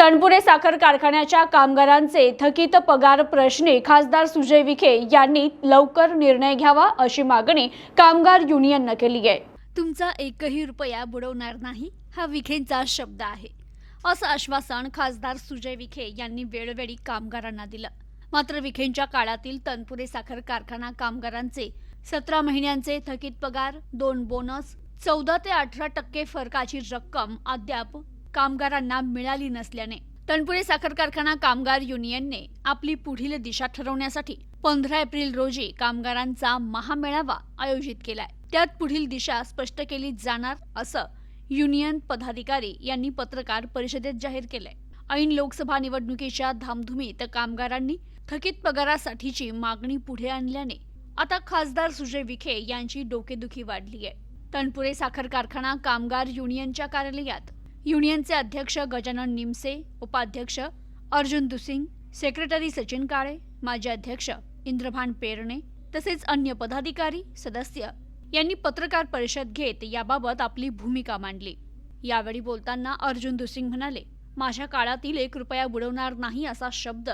तणपुरे साखर कारखान्याच्या कामगारांचे थकीत पगार प्रश्नी खासदार सुजय विखे यांनी लवकर निर्णय घ्यावा अशी मागणी कामगार युनियननं केली आहे. तुमचा एकही रुपया बुडवणार नाही हा विखेंचा शब्द आहे. असं आश्वासन खासदार सुजय विखे यांनी वेळोवेळी कामगारांना दिलं. मात्र विखेंच्या काळातील तनपुरे साखर कारखाना कामगारांचे सतरा महिन्यांचे थकीत पगार दोन बोनस चौदा ते अठरा टक्के फरकाची रक्कम अद्याप कामगारांना मिळाली नसल्याने. तणपुरे साखर कारखाना कामगार युनियनने आपली पुढील दिशा ठरवण्यासाठी पंधरा एप्रिल रोजी कामगारांचा महामेळावा आयोजित केलाय. त्यात पुढील दिशा स्पष्ट केली जाणार असं युनियन पदाधिकारी यांनी पत्रकार परिषदेत जाहीर केलंय. ऐन लोकसभा निवडणुकीच्या धामधुमीत कामगारांनी थकीत पगारासाठीची मागणी पुढे आणल्याने आता खासदार सुजय विखे यांची डोकेदुखी वाढली आहे तणपुरे साखर कारखाना कामगार युनियनच्या कार्यालयात युनियनचे अध्यक्ष गजानन निमसे उपाध्यक्ष अर्जुन दुसिंग सेक्रेटरी सचिन काळे माजी अध्यक्ष इंद्रभान पेरणे तसेच अन्य पदाधिकारी सदस्य यांनी पत्रकार परिषद घेत याबाबत आपली भूमिका मांडली. यावेळी बोलताना अर्जुन दुसिंग म्हणाले माझ्या काळातील एक रुपया बुडवणार नाही असा शब्द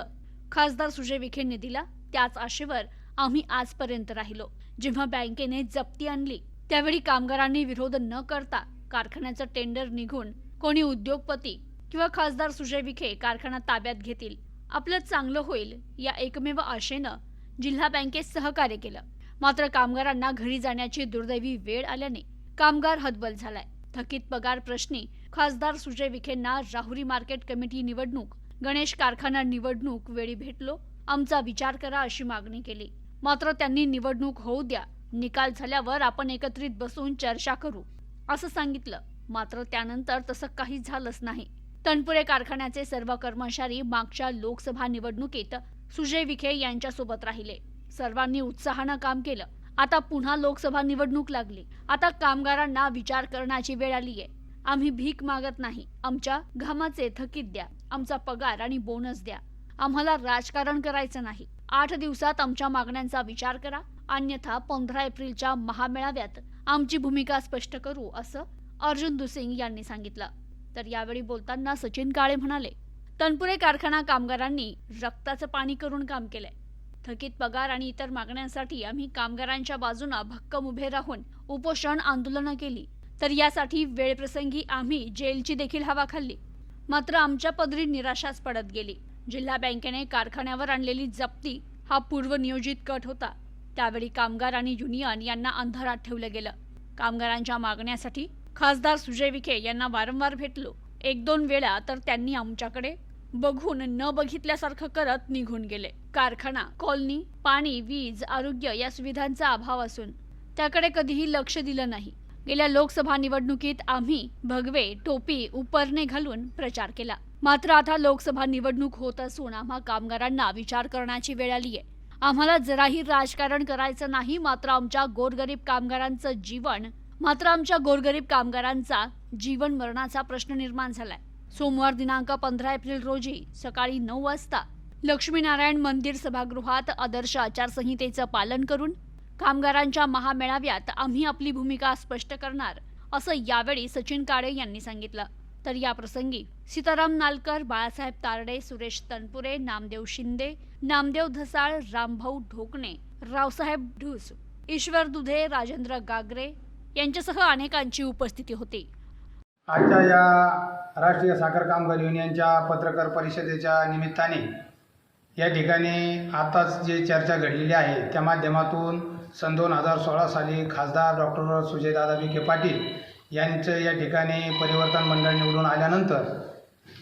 खासदार सुजय विखेंनी दिला. त्याच आशेवर आम्ही आजपर्यंत राहिलो. जेव्हा बँकेने जप्ती आणली त्यावेळी कामगारांनी विरोध न करता कारखान्याचं टेंडर निघून कोणी उद्योगपती किंवा खासदार सुजय विखे कारखाना ताब्यात घेतील आपलं चांगलं होईल या एकमेव आशेनं जिल्हा बँकेत सहकार्य केलं. मात्र कामगारांना घरी जाण्याची दुर्दैवी वेळ आल्याने कामगार हतबल झालाय. थकीत पगार प्रश्नी खासदार सुजय विखेंना राहुरी मार्केट कमिटी निवडणूक गणेश कारखाना निवडणूक वेळी भेटलो आमचा विचार करा अशी मागणी केली. मात्र त्यांनी निवडणूक होऊ द्या निकाल झाल्यावर आपण एकत्रित बसून चर्चा करू असं सांगितलं. मात्र त्यानंतर तसं काही झालंच नाही. तणपुरे कारखान्याचे सर्व कर्मचारी मागच्या लोकसभा निवडणुकीत सुजय विखे यांच्यासोबत राहिले. सर्वांनी उत्साहानं काम केलं. आता पुन्हा लोकसभा निवडणूक लागली. आता कामगारांना विचार करण्याची वेळ आली आहे. आम्ही भीक मागत नाही. आमच्या घामाचे थकीत द्या. आमचा पगार आणि बोनस द्या. आम्हाला राजकारण करायचं नाही. आठ दिवसात आमच्या मागण्यांचा विचार करा. अन्यथा पंधरा एप्रिलच्या महामेळाव्यात आमची भूमिका स्पष्ट करू असं अर्जुन दुसिंग यांनी सांगितलं. तर यावेळी बोलताना सचिन काळे म्हणाले तनपुरे कारखाना कामगारांनी रक्ताचं पाणी करून काम केलंय. थकीत पगार आणि इतर मागण्यांसाठी आम्ही कामगारांच्या बाजूनं भक्कम उभे राहून उपोषण आंदोलनं केली. तर यासाठी वेळप्रसंगी आम्ही जेलची देखील हवा खाल्ली. मात्र आमच्या पदरी निराशाच पडत गेली. जिल्हा बँकेने कारखान्यावर आणलेली जप्ती हा पूर्वनियोजित कट होता. त्यावेळी कामगार आणि युनियन यांना अंधारात ठेवलं गेलं. कामगारांच्या मागण्यासाठी खासदार सुजय विखे यांना वारंवार भेटलो. एक दोन वेळा तर त्यांनी आमच्याकडे बघून न बघितल्यासारखं करत निघून गेले. कारखाना कॉलनी पाणी वीज आरोग्य या सुविधांचा अभाव असून त्याकडे कधीही लक्ष दिलं नाही. गेल्या लोकसभा निवडणुकीत आम्ही भगवे टोपी उपरणे घालून प्रचार केला. मात्र आता लोकसभा निवडणूक होत असून आम्हा कामगारांना विचार करण्याची वेळ आली आहे. आम्हाला जराही राजकारण करायचं नाही मात्र आमच्या गोरगरीब कामगारांचं जीवन मात्र आमच्या गोरगरीब कामगारांचा जीवन मरणाचा प्रश्न निर्माण झालाय. सोमवार दिनांक पंधरा एप्रिल रोजी सकाळी नऊ वाजता लक्ष्मीनारायण मंदिर सभागृहात आदर्श आचारसंहितेचं पालन करून कामगारांच्या महामेळाव्यात आम्ही आपली भूमिका स्पष्ट करणार असं यावेळी सचिन काळे यांनी सांगितलं. तर या प्रसंगी सीताराम नालकर बाळासाहेब तारडे सुरेश तनपुरे नामदेव शिंदे नामदेव धसाळ रामभाऊ ढोकणे रावसाहेब ढूस ईश्वर दुधे राजेंद्र गागरे यांच्यासह अनेकांची उपस्थिती होती. आजच्या या राष्ट्रीय साखर कामगार युनियनच्या पत्रकार परिषदेच्या निमित्ताने या ठिकाणी आताच जे चर्चा घडलेली आहे त्या माध्यमातून सन दोन हजार सोळा साली खासदार डॉक्टर सुजयदादा विखे पाटील यांचं या ठिकाणी परिवर्तन मंडळ निवडून आल्यानंतर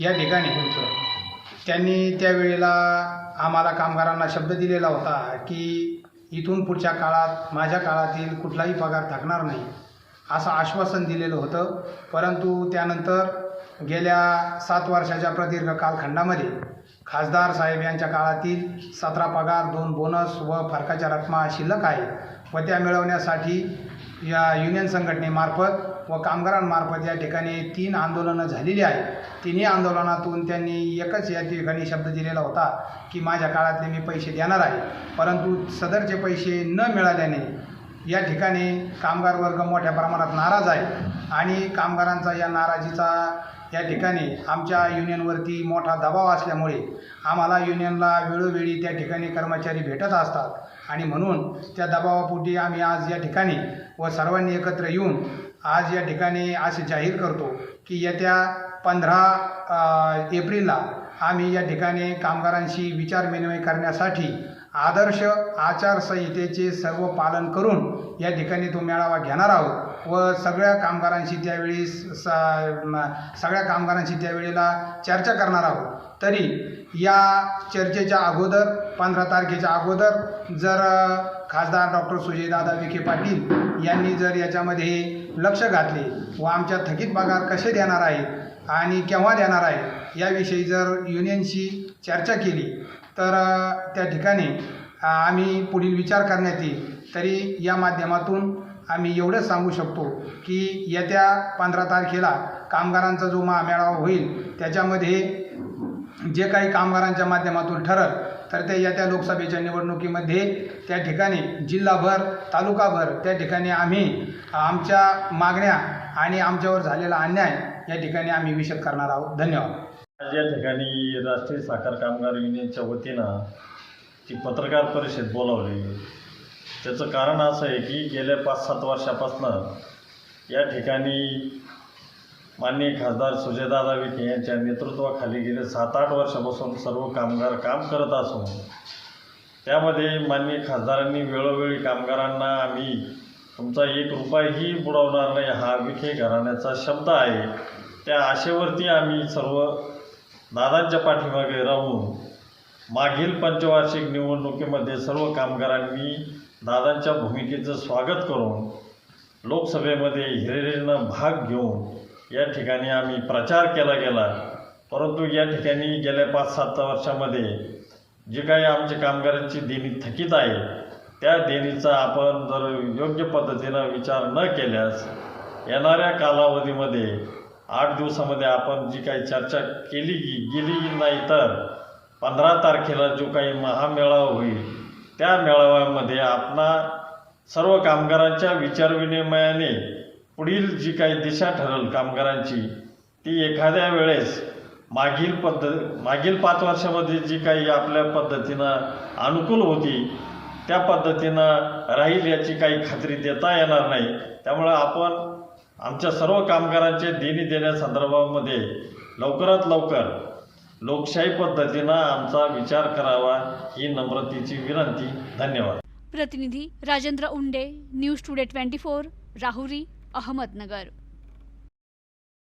या ठिकाणी त्यांनी त्यावेळेला आम्हाला कामगारांना शब्द दिलेला होता की इथून पुढच्या काळात माझ्या काळातील कुठलाही पगार थकणार नाही. असं आश्वासन दिलेलं होतं. परंतु त्यानंतर गेल्या सात वर्षाच्या प्रदीर्घ कालखंडामध्ये खासदार साहेब यांच्या काळातील सतरा पगार दोन बोनस व फरकाच्या रकमा शिल्लक आहे व त्या मिळवण्यासाठी या युनियन संघटनेमार्फत व कामगारांमार्फत या ठिकाणी तीन आंदोलनं झालेली आहेत. तिन्ही आंदोलनातून त्यांनी एकच या ठिकाणी शब्द दिलेला होता की माझ्या काळातले मी पैसे देणार आहे. परंतु सदरचे पैसे न मिळाल्याने या ठिकाणी कामगार वर्ग मोठ्या प्रमाणात नाराज आहे. आणि कामगारांचा या नाराजीचा या ठिकाणी आमच्या युनियनवरती मोठा दबाव असल्यामुळे आम्हाला युनियनला वेळोवेळी त्या ठिकाणी कर्मचारी भेटत असतात. आणि म्हणून त्या दबावापोटी आम्ही आज या ठिकाणी व सर्वांनी एकत्र येऊन आज या ठिकाणी असे जाहीर करतो की येत्या पंधरा एप्रिलला आम्ही या ठिकाणी कामगारांशी विचारविनिमय करण्यासाठी आदर्श आचारसंहितेचे सर्व पालन करून या ठिकाणी तो मेळावा घेणार आहोत व सगळ्या कामगारांशी त्यावेळी स स- सगळ्या कामगारांशी त्यावेळेला चर्चा करणार आहोत. तरी या चर्चेच्या अगोदर पंधरा तारखेच्या अगोदर जर खासदार डॉक्टर सुजयदादा विखे पाटील यांनी जर याच्यामध्ये लक्ष घातले व आमच्या थकीत पगार कसे देणार आहेत आणि केव्हा देणार आहे याविषयी जर युनियनशी चर्चा केली तर त्या ठिकाणी आम्ही पुढील विचार करण्यात येईल तरी या माध्यमातून आम्ही एवढंच सांगू शकतो की येत्या पंधरा तारखेला कामगारांचा जो महामेळावा होईल त्याच्यामध्ये जे काही कामगारांच्या माध्यमातून ठरल तर ते येत्या लोकसभेच्या निवडणुकीमध्ये त्या ठिकाणी जिल्हाभर तालुकाभर त्या ठिकाणी आम्ही आमच्या मागण्या आणि आमच्यावर झालेला अन्याय या ठिकाणी आम्ही विषद करणार आहोत. धन्यवाद. आज या ठिकाणी राष्ट्रीय साखर कामगार युनियनच्या वतीनं ती पत्रकार परिषद बोलावली. त्याचं कारण असं आहे की गेल्या पाच सात वर्षापासनं या ठिकाणी माननीय खासदार सुजयदादा विखे यांच्या नेतृत्वाखाली गेले सात आठ वर्षापासून सर्व कामगार काम करत असून त्यामध्ये माननीय खासदारांनी वेळोवेळी कामगारांना आम्ही तुमचा एक रुपयाही बुडवणार नाही हा विखे घराण्याचा शब्द आहे. त्या आशेवरती आम्ही सर्व दादांच्या पाठीमागे राहून मागील पंचवार्षिक निवडणुकीमध्ये सर्व कामगारांनी दादांच्या भूमिकेचं स्वागत करून लोकसभेमध्ये हिरिरीनं भाग घेऊन या ठिकाणी आम्ही प्रचार केला गेला. परंतु या ठिकाणी गेल्या पाच सात वर्षामध्ये जे काही आमच्या कामगारांची देणी थकीत आहे त्या देणीचा आपण जर योग्य पद्धतीनं विचार न केल्यास येणाऱ्या कालावधीमध्ये आठ दिवसामध्ये आपण जी काही चर्चा केली गेली नाही तर पंधरा तारखेला जो काही महामेळावा होईल त्या मेळाव्यामध्ये आपणा सर्व कामगारांच्या विचारविनिमयाने पुढील जी काही दिशा ठरेल कामगारांची ती एखाद्या वेळेस मागील पद्धत मागील पाच वर्षामध्ये जी काही आपल्या पद्धतीनं अनुकूल होती त्या पद्धतीनं राहील याची काही खात्री देता येणार नाही. त्यामुळं आपण आमच्या सर्व कामगारांचे देणी देण्यासंदर्भामध्ये लवकरात लवकर लोकशाही पद्धतीनं आमचा विचार करावा ही नम्रतेची विनंती. धन्यवाद. प्रतिनिधी Rajendra Unde news today twenty four Rahuri Ahmednagar.